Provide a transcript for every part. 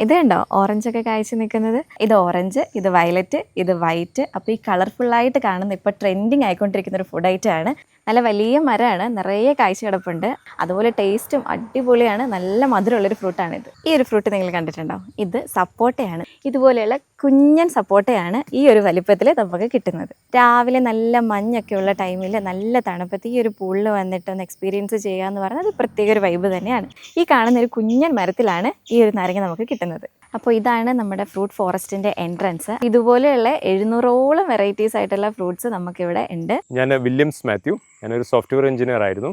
ഇത് കണ്ടോ? ഓറഞ്ച് ഒക്കെ കാഴ്ച നിൽക്കുന്നത്. ഇത് ഓറഞ്ച് ഇത് വയലറ്റ് ഇത് വൈറ്റ് അപ്പോൾ ഈ കളർഫുള്ളായിട്ട് കാണുന്ന ഇപ്പോൾ ട്രെൻഡിങ് ആയിക്കൊണ്ടിരിക്കുന്ന ഒരു ഫുഡ് ഐറ്റം ആണ്. നല്ല വലിയ മരമാണ്. നിറയെ കായ്ച്ച കിടപ്പുണ്ട്. അതുപോലെ ടേസ്റ്റും അടിപൊളിയാണ്. നല്ല മധുരമുള്ളൊരു ഫ്രൂട്ടാണ് ഇത്. ഈ ഒരു ഫ്രൂട്ട് നിങ്ങൾ കണ്ടിട്ടുണ്ടോ? ഇത് സപ്പോട്ടയാണ്. ഇതുപോലെയുള്ള കുഞ്ഞൻ സപ്പോട്ടയാണ് ഈ ഒരു വലിപ്പത്തിൽ നമുക്ക് കിട്ടുന്നത്. രാവിലെ നല്ല മഞ്ഞൊക്കെ ഉള്ള ടൈമിൽ നല്ല തണുപ്പത്ത് ഈ ഒരു പൂളിൽ വന്നിട്ട് ഒന്ന് എക്സ്പീരിയൻസ് ചെയ്യുക എന്ന് പറഞ്ഞാൽ അത് പ്രത്യേക ഒരു വൈബ് തന്നെയാണ്. ഈ കാണുന്ന ഒരു കുഞ്ഞൻ മരത്തിലാണ് ഈ ഒരു നാരങ്ങ നമുക്ക് കിട്ടുന്നത്. അപ്പോൾ ഇതാണ് നമ്മുടെ ഫ്രൂട്ട് ഫോറസ്റ്റിന്റെ എൻട്രൻസ്. ഇതുപോലെയുള്ള എഴുന്നൂറോളം വെറൈറ്റീസ് ആയിട്ടുള്ള ഫ്രൂട്ട്സ് നമുക്ക് ഇവിടെ ഉണ്ട്. ഞാൻ വില്യംസ് മാത്യു. ഞാനൊരു സോഫ്റ്റ്വെയർ എഞ്ചിനീയർ ആയിരുന്നു.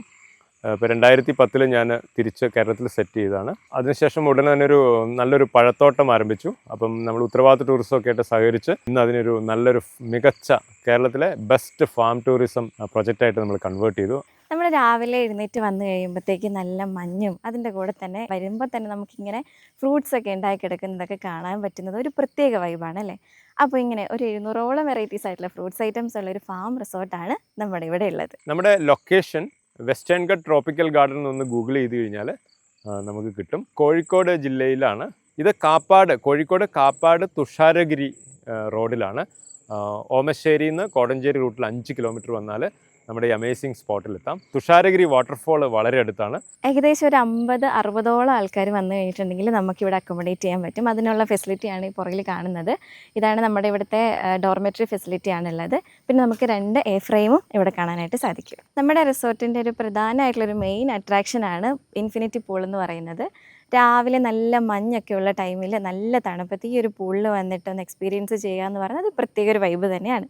ഇപ്പോൾ രണ്ടായിരത്തി പത്തിൽ ഞാൻ തിരിച്ച് കേരളത്തിൽ സെറ്റ് ചെയ്തതാണ്. അതിനുശേഷം ഉടനെ തന്നെ ഒരു നല്ലൊരു പഴത്തോട്ടം ആരംഭിച്ചു. അപ്പം നമ്മൾ ഉത്തരവാദിത്ത ടൂറിസം ഒക്കെ ആയിട്ട് സഹകരിച്ച് ഇന്ന് അതിനൊരു നല്ലൊരു മികച്ച കേരളത്തിലെ ബെസ്റ്റ് ഫാം ടൂറിസം പ്രൊജക്റ്റായിട്ട് നമ്മൾ കൺവേർട്ട് ചെയ്തു. നമ്മൾ രാവിലെ എഴുന്നേറ്റ് വന്നു കഴിയുമ്പോഴത്തേക്ക് നല്ല മഞ്ഞും അതിന്റെ കൂടെ തന്നെ വരുമ്പോൾ തന്നെ നമുക്കിങ്ങനെ ഫ്രൂട്ട്സ് ഒക്കെ ഉണ്ടായി കിടക്കുന്നതൊക്കെ കാണാൻ പറ്റുന്നത് ഒരു പ്രത്യേക വൈബാണ് അല്ലേ? അപ്പോൾ ഇങ്ങനെ ഒരു എഴുന്നൂറോളം വെറൈറ്റീസ് ആയിട്ടുള്ള ഫ്രൂട്ട്സ് ഐറ്റംസ് ഉള്ള ഒരു ഫാം റിസോർട്ടാണ് നമ്മുടെ ഇവിടെ ഉള്ളത്. നമ്മുടെ location western cut tropical garden ഒന്ന് ഗൂഗിൾ ചെയ്ത് കഴിഞ്ഞാൽ നമുക്ക് കിട്ടും. കോഴിക്കോട് ജില്ലയിലാണ്. ഇത് കാപ്പാട് കോഴിക്കോട് കാപ്പാട് തുഷാരഗിരി റോഡിലാണ്. ഓമശ്ശേരിയിൽ നിന്ന് കോടഞ്ചേരി റൂട്ടിൽ അഞ്ച് കിലോമീറ്റർ വന്നാൽ നമ്മുടെ ഈ അമേസിംഗ് സ്പോട്ടിലെത്താം തുഷാരഗിരി വാട്ടർഫോൾ വളരെ അടുത്താണ്. ഏകദേശം ഒരു അമ്പത് അറുപതോളം ആൾക്കാർ വന്നു കഴിഞ്ഞിട്ടുണ്ടെങ്കിൽ നമുക്ക് നമുക്കിവിടെ അക്കോമഡേറ്റ് ചെയ്യാൻ പറ്റും. അതിനുള്ള ഫെസിലിറ്റിയാണ് ഈ പുറകിൽ കാണുന്നത്. ഇതാണ് നമ്മുടെ ഇവിടുത്തെ ഡോർമെറ്ററി ഫെസിലിറ്റി ആണുള്ളത്. പിന്നെ നമുക്ക് രണ്ട് എ ഫ്രെയിമും ഇവിടെ കാണാനായിട്ട് സാധിക്കും. നമ്മുടെ റിസോർട്ടിന്റെ ഒരു പ്രധാനമായിട്ടുള്ളൊരു മെയിൻ അട്രാക്ഷനാണ് ഇൻഫിനിറ്റി പൂൾ എന്ന് പറയുന്നത്. രാവിലെ നല്ല മഞ്ഞൊക്കെ ഉള്ള ടൈമിൽ നല്ല തണുപ്പത്ത് ഈ ഒരു പൂളിൽ വന്നിട്ട് ഒന്ന് എക്സ്പീരിയൻസ് ചെയ്യുക എന്ന് പറഞ്ഞാൽ അത് പ്രത്യേക ഒരു വൈബ് തന്നെയാണ്.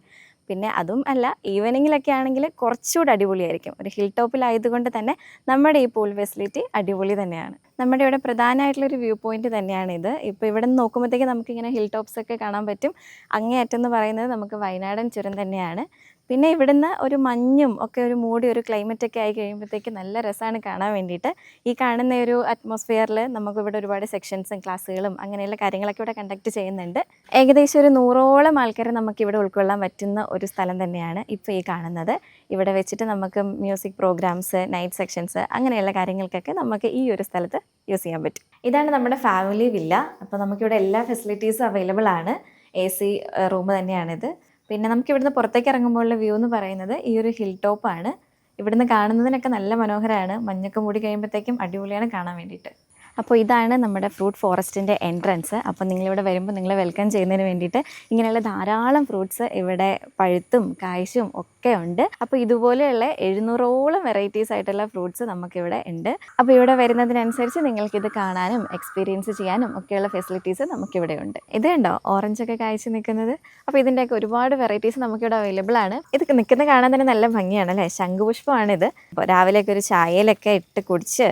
പിന്നെ അതും അല്ല ഈവനിങ്ങിലൊക്കെ ആണെങ്കിൽ കുറച്ചുകൂടി അടിപൊളിയായിരിക്കും. ഒരു ഹിൽ ടോപ്പിലായതുകൊണ്ട് തന്നെ നമ്മുടെ ഈ പൂൾ ഫെസിലിറ്റി അടിപൊളി തന്നെയാണ്. നമ്മുടെ ഇവിടെ പ്രധാനമായിട്ടുള്ളൊരു വ്യൂ പോയിന്റ് തന്നെയാണ് ഇത്. ഇപ്പോൾ ഇവിടെ നിന്ന് നോക്കുമ്പോഴത്തേക്ക് നമുക്കിങ്ങനെ ഹിൽ ടോപ്സ് ഒക്കെ കാണാൻ പറ്റും. അങ്ങേയറ്റം എന്ന് പറയുന്നത് നമുക്ക് വയനാടൻ ചുരം തന്നെയാണ്. പിന്നെ ഇവിടുന്ന് ഒരു മഞ്ഞും ഒക്കെ ഒരു മൂടി ഒരു ക്ലൈമറ്റ് ഒക്കെ ആയി കഴിയുമ്പോഴത്തേക്ക് നല്ല രസമാണ് കാണാൻ വേണ്ടിയിട്ട്. ഈ കാണുന്ന ഒരു അറ്റ്മോസ്ഫിയറിൽ നമുക്ക് ഇവിടെ ഒരുപാട് സെക്ഷൻസും ക്ലാസ്സുകളും അങ്ങനെയുള്ള കാര്യങ്ങളൊക്കെ ഇവിടെ കണ്ടക്ട് ചെയ്യുന്നുണ്ട്. ഏകദേശം ഒരു നൂറോളം ആൾക്കാരെ നമുക്ക് ഇവിടെ ഉൾക്കൊള്ളാൻ പറ്റുന്ന ഒരു സ്ഥലം തന്നെയാണ് ഇപ്പോൾ ഈ കാണുന്നത്. ഇവിടെ വെച്ചിട്ട് നമുക്ക് മ്യൂസിക് പ്രോഗ്രാംസ് നൈറ്റ് സെക്ഷൻസ് അങ്ങനെയുള്ള കാര്യങ്ങൾക്കൊക്കെ നമുക്ക് ഈ ഒരു സ്ഥലത്ത് യൂസ് ചെയ്യാൻ പറ്റും. ഇതാണ് നമ്മുടെ ഫാമിലി വില്ല അപ്പോൾ നമുക്കിവിടെ എല്ലാ ഫെസിലിറ്റീസും അവൈലബിൾ ആണ്. എ സി റൂം തന്നെയാണിത്. പിന്നെ നമുക്ക് ഇവിടുന്ന് പുറത്തേക്ക് ഇറങ്ങുമ്പോഴുള്ള വ്യൂ എന്ന് പറയുന്നത് ഈ ഒരു ഹിൽ ടോപ്പാണ് ഇവിടുന്ന് കാണുന്നതിനൊക്കെ നല്ല മനോഹരമാണ് മഞ്ഞൊക്കെ മൂടി കഴിയുമ്പോഴത്തേക്കും അടിപൊളിയാണ് കാണാൻ വേണ്ടിയിട്ട്. അപ്പോൾ ഇതാണ് നമ്മുടെ ഫ്രൂട്ട് ഫോറസ്റ്റിന്റെ എൻട്രൻസ്. അപ്പോൾ നിങ്ങളിവിടെ വരുമ്പോൾ നിങ്ങളെ വെൽക്കം ചെയ്യുന്നതിന് വേണ്ടിയിട്ട് ഇങ്ങനെയുള്ള ധാരാളം ഫ്രൂട്ട്സ് ഇവിടെ പഴുത്തും കായ്ച്ചും ഒക്കെ ഉണ്ട്. അപ്പോൾ ഇതുപോലെയുള്ള എഴുന്നൂറോളം വെറൈറ്റീസ് ആയിട്ടുള്ള ഫ്രൂട്ട്സ് നമുക്കിവിടെ ഉണ്ട്. അപ്പോൾ ഇവിടെ വരുന്നതിനനുസരിച്ച് നിങ്ങൾക്കിത് കാണാനും എക്സ്പീരിയൻസ് ചെയ്യാനും ഒക്കെയുള്ള ഫെസിലിറ്റീസ് നമുക്കിവിടെ ഉണ്ട്. ഇത് കണ്ടോ? ഓറഞ്ചൊക്കെ കായ്ച്ചു നിൽക്കുന്നത്. അപ്പോൾ ഇതിന്റെയൊക്കെ ഒരുപാട് വെറൈറ്റീസ് നമുക്കിവിടെ അവൈലബിൾ ആണ്. ഇത് നിൽക്കുന്ന കാണാൻ തന്നെ നല്ല ഭംഗിയാണ് അല്ലേ? ശംഖുപുഷ്പമാണിത്. അപ്പോൾ രാവിലെയൊക്കെ ഒരു ചായയിലൊക്കെ ഇട്ട് കുടിച്ച്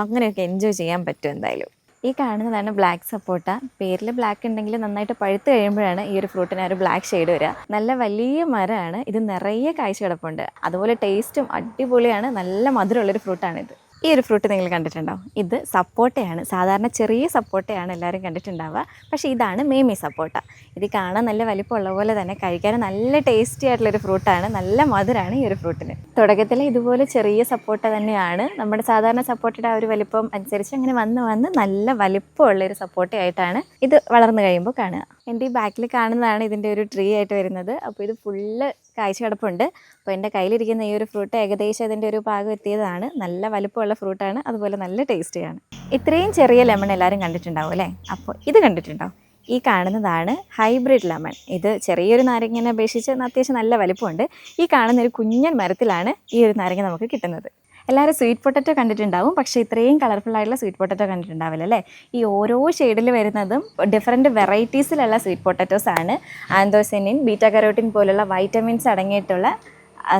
അങ്ങനെയൊക്കെ എൻജോയ് ചെയ്യാൻ പറ്റും എന്തായാലും. ഈ കാണുന്നതാണ് ബ്ലാക്ക് സപ്പോട്ട. പേരിൽ ബ്ലാക്ക് ഉണ്ടെങ്കിൽ നന്നായിട്ട് പഴുത്ത് കഴിയുമ്പോഴാണ് ഈ ഒരു ഫ്രൂട്ടിന് ഒരു ബ്ലാക്ക് ഷെയ്ഡ് വരിക. നല്ല വലിയ മരമാണ്. ഇത് നിറയെ കാഴ്ച കിടപ്പുണ്ട്. അതുപോലെ ടേസ്റ്റും അടിപൊളിയാണ്. നല്ല മധുരമുള്ളൊരു ഫ്രൂട്ടാണിത് ഈ ഒരു ഫ്രൂട്ട് നിങ്ങൾ കണ്ടിട്ടുണ്ടോ? ഇത് സപ്പോട്ടയാണ്. സാധാരണ ചെറിയ സപ്പോട്ടയാണ് എല്ലാവരും കണ്ടിട്ടുണ്ടാവുക. പക്ഷേ ഇതാണ് മേമി സപ്പോട്ട. ഇത് കാണാൻ നല്ല വലിപ്പമുള്ള പോലെ തന്നെ കഴിക്കാൻ നല്ല ടേസ്റ്റി ആയിട്ടുള്ളൊരു ഫ്രൂട്ടാണ് നല്ല മധുരമാണ് ഈ ഒരു ഫ്രൂട്ടിന് തുടക്കത്തിൽ ഇതുപോലെ ചെറിയ സപ്പോട്ട തന്നെയാണ്. നമ്മുടെ സാധാരണ സപ്പോട്ടയുടെ ആ ഒരു വലിപ്പം അനുസരിച്ച് അങ്ങനെ വന്ന് വന്ന് നല്ല വലിപ്പമുള്ളൊരു സപ്പോട്ടയായിട്ടാണ് ഇത് വളർന്നു കഴിയുമ്പോൾ കാണുക. എന്റെ ഈ ബാക്കിൽ കാണുന്നതാണ് ഇതിന്റെ ഒരു ട്രീ ആയിട്ട് വരുന്നത്. അപ്പോൾ ഇത് ഫുള്ള് കാഴ്ച കിടപ്പുണ്ട്. അപ്പോൾ എന്റെ കയ്യിലിരിക്കുന്ന ഈ ഒരു ഫ്രൂട്ട് ഏകദേശം അതിന്റെ ഒരു പാകം എത്തിയതാണ്. നല്ല വലുപ്പമുള്ള ഫ്രൂട്ടാണ്. അതുപോലെ നല്ല ടേസ്റ്റിയാണ്. ഇത്രയും ചെറിയ ലെമൺ എല്ലാവരും കണ്ടിട്ടുണ്ടാവും അല്ലേ? അപ്പോൾ ഇത് കണ്ടിട്ടുണ്ടോ? ഈ കാണുന്നതാണ് ഹൈബ്രിഡ് ലെമൺ. ഇത് ചെറിയൊരു നാരങ്ങനെ അപേക്ഷിച്ച് അത്യാവശ്യം നല്ല വലിപ്പമുണ്ട്. ഈ കാണുന്ന ഒരു കുഞ്ഞൻ മരത്തിലാണ് ഈ ഒരു നാരങ്ങ നമുക്ക് കിട്ടുന്നത്. എല്ലാവരും സ്വീറ്റ് പൊട്ടറ്റോ കണ്ടിട്ടുണ്ടാവും. പക്ഷേ ഇത്രയും കളർഫുൾ ആയിട്ടുള്ള സ്വീറ്റ് പൊട്ടറ്റോ കണ്ടിട്ടുണ്ടാവില്ല അല്ലേ? ഈ ഓരോ ഷെയ്ഡിൽ വരുന്നതും ഡിഫറെന്റ് വെറൈറ്റീസിലുള്ള സ്വീറ്റ് പൊട്ടറ്റോസ് ആണ്. ആന്തോസെനിൻ ബീറ്റ കരോട്ടിൻ പോലുള്ള വൈറ്റമിൻസ് അടങ്ങിയിട്ടുള്ള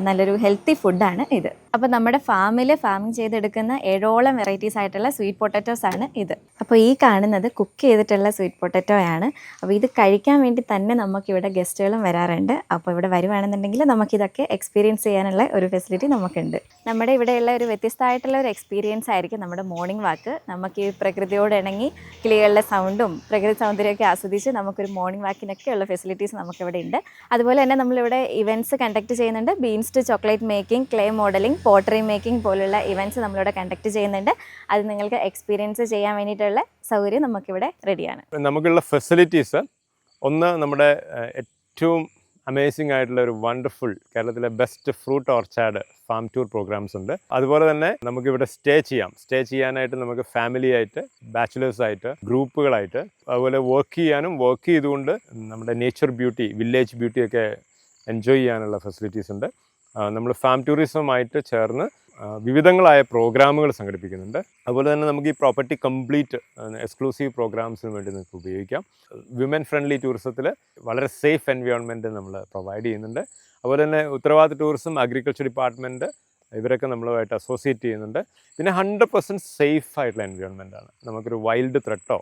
നല്ലൊരു ഹെൽത്തി ഫുഡാണ് ഇത്. അപ്പോൾ നമ്മുടെ ഫാമിൽ ഫാമിംഗ് ചെയ്തെടുക്കുന്ന ഏഴോളം വെറൈറ്റീസ് ആയിട്ടുള്ള സ്വീറ്റ് പൊട്ടറ്റോസ് ആണ് ഇത്. അപ്പോൾ ഈ കാണുന്നത് കുക്ക് ചെയ്തിട്ടുള്ള സ്വീറ്റ് പൊട്ടറ്റോ ആണ്. അപ്പോൾ ഇത് കഴിക്കാൻ വേണ്ടി തന്നെ നമുക്കിവിടെ ഗസ്റ്റുകളും വരാറുണ്ട്. അപ്പോൾ ഇവിടെ വരുവാണെന്നുണ്ടെങ്കിൽ നമുക്കിതൊക്കെ എക്സ്പീരിയൻസ് ചെയ്യാനുള്ള ഒരു ഫെസിലിറ്റി നമുക്കുണ്ട്. നമ്മുടെ ഇവിടെയുള്ള ഒരു വ്യത്യസ്തമായിട്ടുള്ള ഒരു എക്സ്പീരിയൻസ് ആയിരിക്കും നമ്മുടെ മോർണിംഗ് വാക്ക് നമുക്ക് ഈ പ്രകൃതിയോട് ഇണങ്ങി കിളികളുടെ സൗണ്ടും പ്രകൃതി സൗന്ദര്യമൊക്കെ ആസ്വദിച്ച് നമുക്കൊരു മോർണിംഗ് വാക്കിനൊക്കെ ഉള്ള ഫെസിലിറ്റീസ് നമുക്കിവിടെ ഉണ്ട്. അതുപോലെ തന്നെ നമ്മളിവിടെ ഇവന്റ്സ് കണ്ടക്ട് ചെയ്യുന്നുണ്ട്. Beans to chocolate making clay modelling pottery making പോലുള്ള ഇവന്റ്സ് നമ്മളിവിടെ കണ്ടക്ട് ചെയ്യുന്നുണ്ട്. അത് നിങ്ങൾക്ക് എക്സ്പീരിയൻസ് ചെയ്യാൻ വേണ്ടിയിട്ടുള്ള സൗകര്യം നമുക്കിവിടെ റെഡിയാണ്. നമുക്കുള്ള ഫെസിലിറ്റീസ് ഒന്ന് നമ്മുടെ ഏറ്റവും അമേസിംഗ് ആയിട്ടുള്ള ഒരു വണ്ടർഫുൾ കേരളത്തിലെ best fruit orchard farm tour programs ഉണ്ട്. അതുപോലെ തന്നെ നമുക്കിവിടെ സ്റ്റേ ചെയ്യാം. സ്റ്റേ ചെയ്യാനായിട്ട് നമുക്ക് ഫാമിലി ആയിട്ട് ബാച്ചിലേഴ്സ് ആയിട്ട് ഗ്രൂപ്പുകളായിട്ട് അതുപോലെ വർക്ക് ചെയ്യാനും വർക്ക് ചെയ്തുകൊണ്ട് നമ്മുടെ നേച്ചർ ബ്യൂട്ടി വില്ലേജ് ബ്യൂട്ടിയൊക്കെ എൻജോയ് ചെയ്യാനുള്ള ഫെസിലിറ്റീസ് ഉണ്ട്. നമ്മൾ ഫാം ടൂറിസവുമായിട്ട് ചേർന്ന് വിവിധങ്ങളായ പ്രോഗ്രാമുകൾ സംഘടിപ്പിക്കുന്നുണ്ട്. അതുപോലെ തന്നെ നമുക്ക് ഈ പ്രോപ്പർട്ടി കംപ്ലീറ്റ് എക്സ്ക്ലൂസീവ് പ്രോഗ്രാംസിന് വേണ്ടി നിങ്ങൾക്ക് ഉപയോഗിക്കാം. വിമൻ ഫ്രണ്ട്ലി ടൂറിസത്തിൽ വളരെ സേഫ് എൻവയോൺമെന്റ് നമ്മൾ പ്രൊവൈഡ് ചെയ്യുന്നുണ്ട്. അതുപോലെ തന്നെ ഉത്തരവാദിത്ത ടൂറിസം അഗ്രികൾച്ചർ ഡിപ്പാർട്ട്മെന്റ് ഇവരൊക്കെ നമ്മളുമായിട്ട് അസോസിയേറ്റ് ചെയ്യുന്നുണ്ട്. പിന്നെ ഹൺഡ്രഡ് പെർസെന്റ് സേഫ് ആയിട്ടുള്ള എൻവയോൺമെന്റ് ആണ്. നമുക്കൊരു വൈൽഡ് ത്രെട്ടോ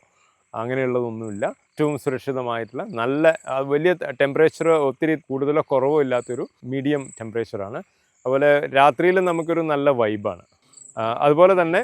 അങ്ങനെയുള്ളതൊന്നുമില്ല. ഏറ്റവും സുരക്ഷിതമായിട്ടുള്ള നല്ല വലിയ ടെമ്പറേച്ചർ ഒത്തിരി കൂടുതലോ കുറവോ ഇല്ലാത്തൊരു മീഡിയം ടെമ്പറേച്ചറാണ് അതുപോലെ രാത്രിയിൽ നമുക്കൊരു നല്ല വൈബാണ്. അതുപോലെ തന്നെ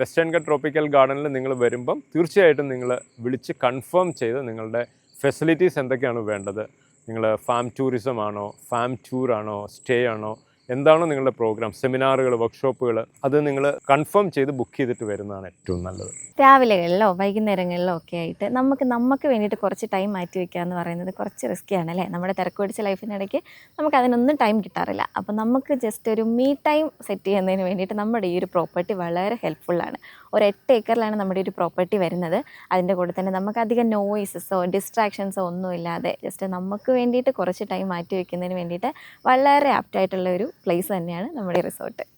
വെസ്റ്റേൺ ഗട്ട് ട്രോപ്പിക്കൽ ഗാർഡനിൽ നിങ്ങൾ വരുമ്പം തീർച്ചയായിട്ടും നിങ്ങൾ വിളിച്ച് കൺഫേം ചെയ്ത് നിങ്ങളുടെ ഫെസിലിറ്റീസ് എന്തൊക്കെയാണ് വേണ്ടത്? നിങ്ങൾ ഫാം ടൂറിസം ആണോ ഫാം ടൂർ ആണോ സ്റ്റേ ആണോ എന്താണോ നിങ്ങളുടെ പ്രോഗ്രാം? സെമിനാറുകൾ വർക്ക്ഷോപ്പുകൾ അത് നിങ്ങൾ കൺഫേം ചെയ്ത് ബുക്ക് ചെയ്തിട്ട് വരുന്നതാണ് ഏറ്റവും നല്ലത്. രാവിലെകളിലോ വൈകുന്നേരങ്ങളിലോ ഒക്കെ ആയിട്ട് നമുക്ക് നമുക്ക് വേണ്ടിയിട്ട് കുറച്ച് ടൈം മാറ്റി വെക്കുക എന്ന് പറയുന്നത് കുറച്ച് റിസ്ക് ആണ് അല്ലേ? നമ്മുടെ തിരക്ക് പിടിച്ച ലൈഫിനിടയ്ക്ക് നമുക്ക് അതിനൊന്നും ടൈം കിട്ടാറില്ല. അപ്പോൾ നമുക്ക് ജസ്റ്റ് ഒരു മീ ടൈം സെറ്റ് ചെയ്യുന്നതിന് വേണ്ടിയിട്ട് നമ്മുടെ ഈ ഒരു പ്രോപ്പർട്ടി വളരെ ഹെൽപ്ഫുള്ളാണ് ഒരു എട്ട് ഏക്കറിലാണ് നമ്മുടെ ഒരു പ്രോപ്പർട്ടി വരുന്നത്. അതിന്റെ കൂടെ തന്നെ നമുക്ക് അധികം നോയിസസോ ഡിസ്ട്രാക്ഷൻസോ ഒന്നും ഇല്ലാതെ ജസ്റ്റ് നമുക്ക് വേണ്ടിയിട്ട് കുറച്ച് ടൈം മാറ്റി വെക്കുന്നതിന് വേണ്ടിയിട്ട് വളരെ ആപ്റ്റായിട്ടുള്ള ഒരു പ്ലേസ് തന്നെയാണ് നമ്മുടെ റിസോർട്ട്.